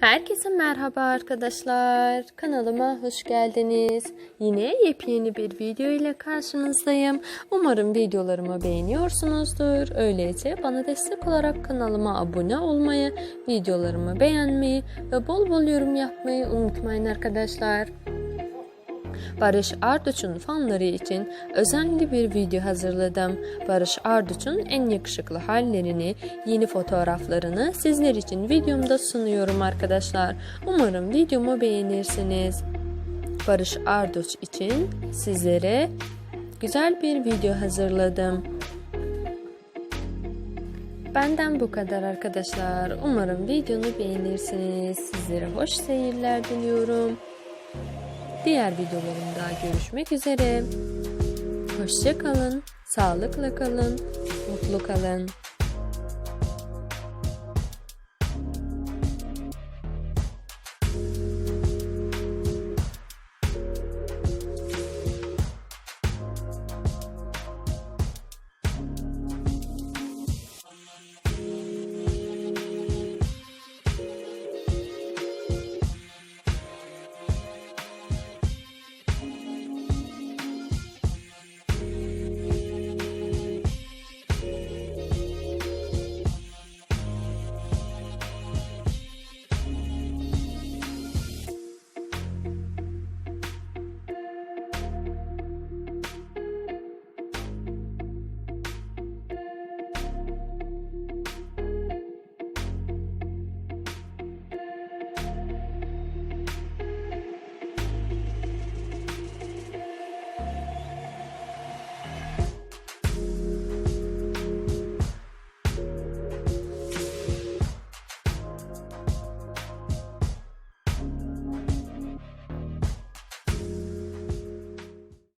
Herkese merhaba arkadaşlar. Kanalıma hoş geldiniz. Yine yepyeni bir video ile karşınızdayım. Umarım videolarımı beğeniyorsunuzdur. Öyleyse bana destek olarak kanalıma abone olmayı, videolarımı beğenmeyi ve bol bol yorum yapmayı unutmayın arkadaşlar. Barış Arduç'un fanları için özenli bir video hazırladım. Barış Arduç'un en yakışıklı hallerini, yeni fotoğraflarını sizler için videomda sunuyorum arkadaşlar. Umarım videomu beğenirsiniz. Barış Arduç için sizlere güzel bir video hazırladım. Benden bu kadar arkadaşlar. Umarım videonu beğenirsiniz. Sizlere hoş seyirler diliyorum. Diğer videolarımda görüşmek üzere. Hoşça kalın, sağlıkla kalın, mutlu kalın.